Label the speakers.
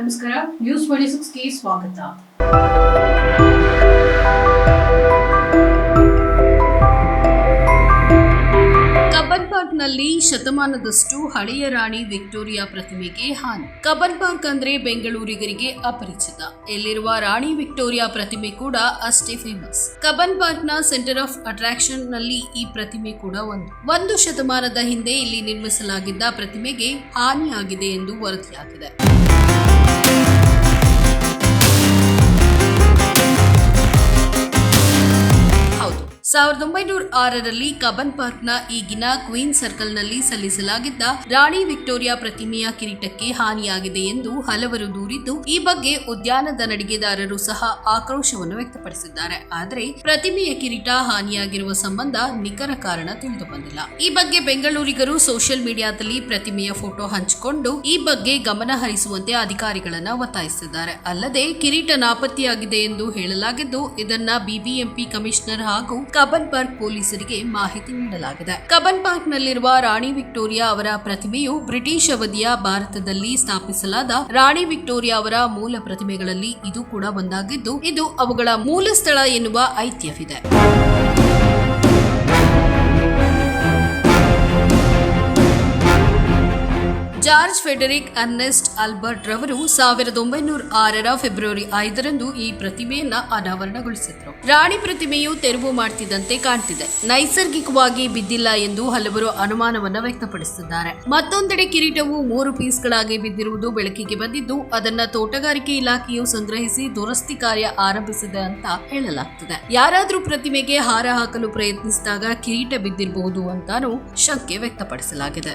Speaker 1: ನಮಸ್ಕಾರ. News twenty ಸಿಕ್ಸ್ಗೆ ಸ್ವಾಗತ. Cubbon ಪಾರ್ಕ್ನಲ್ಲಿ ಶತಮಾನದಷ್ಟು ಹಳೆಯ ರಾಣಿ ವಿಕ್ಟೋರಿಯಾ ಪ್ರತಿಮೆಗೆ ಹಾನಿ. ಕಬ್ಬನ್ ಪಾರ್ಕ್ ಅಂದ್ರೆ ಬೆಂಗಳೂರಿಗರಿಗೆ ಅಪರಿಚಿತ. ಇಲ್ಲಿರುವ ರಾಣಿ ವಿಕ್ಟೋರಿಯಾ ಪ್ರತಿಮೆ ಕೂಡ ಅಷ್ಟೇ ಫೇಮಸ್ ಕಬ್ಬನ್ನ ಸೆಂಟರ್ ಆಫ್ ಅಟ್ರಾಕ್ಷನ್ನಲ್ಲಿ ಈ ಪ್ರತಿಮೆ ಕೂಡ ಒಂದು. ಒಂದು ಶತಮಾನದ ಹಿಂದೆ ಇಲ್ಲಿ ನಿರ್ಮಿಸಲಾಗಿದ್ದ ಪ್ರತಿಮೆಗೆ ಹಾನಿಯಾಗಿದೆ ಎಂದು ವರದಿಯಾಗಿದೆ. ಸಾವಿರದ ಒಂಬೈನೂರ ಆರರಲ್ಲಿ ಕಬನ್ ಪಾರ್ಕ್ನ ಈಗಿನ ಕ್ವೀನ್ ಸರ್ಕಲ್ನಲ್ಲಿ ಸಲ್ಲಿಸಲಾಗಿದ್ದ ರಾಣಿ ವಿಕ್ಟೋರಿಯಾ ಪ್ರತಿಮೆಯ ಕಿರೀಟಕ್ಕೆ ಹಾನಿಯಾಗಿದೆ ಎಂದು ಹಲವರು ದೂರಿದ್ದು, ಈ ಬಗ್ಗೆ ಉದ್ಯಾನದ ನಡಿಗೆದಾರರು ಸಹ ಆಕ್ರೋಶವನ್ನು ವ್ಯಕ್ತಪಡಿಸಿದ್ದಾರೆ. ಆದರೆ, ಪ್ರತಿಮೆಯ ಕಿರೀಟ ಹಾನಿಯಾಗಿರುವ ಸಂಬಂಧ ನಿಖರ ಕಾರಣ ತಿಳಿದು ಬಂದಿಲ್ಲ ಈ ಬಗ್ಗೆ ಬೆಂಗಳೂರಿಗರು ಸೋಷಿಯಲ್ ಮೀಡಿಯಾದಲ್ಲಿ ಪ್ರತಿಮೆಯ ಫೋಟೋ ಹಂಚಿಕೊಂಡು, ಈ ಬಗ್ಗೆ ಗಮನ ಹರಿಸುವಂತೆ ಅಧಿಕಾರಿಗಳನ್ನ ಒತ್ತಾಯಿಸಿದ್ದಾರೆ. ಅಲ್ಲದೆ, ಕಿರೀಟ ನಾಪತ್ತೆಯಾಗಿದೆ ಎಂದು ಹೇಳಲಾಗಿದ್ದು, ಇದನ್ನ ಬಿಬಿಎಂಪಿ ಕಮಿಷನರ್ ಹಾಗೂ ಕಬನ್ ಪಾರ್ಕ್ ಪೊಲೀಸರಿಗೆ ಮಾಹಿತಿ ನೀಡಲಾಗಿದೆ. ಕಬನ್ ಪಾರ್ಕ್ನಲ್ಲಿರುವ ರಾಣಿ ವಿಕ್ಟೋರಿಯಾ ಅವರ ಪ್ರತಿಮೆಯು ಬ್ರಿಟಿಷ್ ಅವಧಿಯ ಭಾರತದಲ್ಲಿ ಸ್ಥಾಪಿಸಲಾದ ರಾಣಿ ವಿಕ್ಟೋರಿಯಾ ಅವರ ಮೂಲ ಪ್ರತಿಮೆಗಳಲ್ಲಿ ಇದು ಕೂಡ ಒಂದಾಗಿದ್ದು, ಇದು ಅವುಗಳ ಮೂಲ ಸ್ಥಳ ಎನ್ನುವ ಐತಿಹ್ಯವಿದೆ. ಜಾರ್ಜ್ ಫೆಡರಿಕ್, ಅನ್ನೆಸ್ಟ್ ಆಲ್ಬರ್ಟ್ ರವರು ಸಾವಿರದ ಒಂಬೈನೂರ ಆರರ ಫೆಬ್ರವರಿ ಐದರಂದು ಈ ಪ್ರತಿಮೆಯನ್ನ ಅನಾವರಣಗೊಳಿಸಿದ್ರು. ರಾಣಿ ಪ್ರತಿಮೆಯು ತೆರವು ಮಾಡ್ತಿದ್ದಂತೆ ಕಾಣ್ತಿದೆ. ನೈಸರ್ಗಿಕವಾಗಿ ಬಿದ್ದಿಲ್ಲ ಎಂದು ಹಲವರು ಅನುಮಾನವನ್ನ ವ್ಯಕ್ತಪಡಿಸಿದ್ದಾರೆ. ಮತ್ತೊಂದೆಡೆ ಕಿರೀಟವು ಮೂರು ಪೀಸ್ಗಳಾಗಿ ಬಿದ್ದಿರುವುದು ಬೆಳಕಿಗೆ ಬಂದಿದ್ದು, ಅದನ್ನ ತೋಟಗಾರಿಕೆ ಇಲಾಖೆಯು ಸಂಗ್ರಹಿಸಿ ದುರಸ್ತಿ ಕಾರ್ಯ ಆರಂಭಿಸಿದೆ ಅಂತ ಹೇಳಲಾಗ್ತಿದೆ. ಯಾರಾದರೂ ಪ್ರತಿಮೆಗೆ ಹಾರ ಹಾಕಲು ಪ್ರಯತ್ನಿಸಿದಾಗ ಕಿರೀಟ ಬಿದ್ದಿರಬಹುದು ಅಂತಾನೂ ಶಂಕೆ ವ್ಯಕ್ತಪಡಿಸಲಾಗಿದೆ.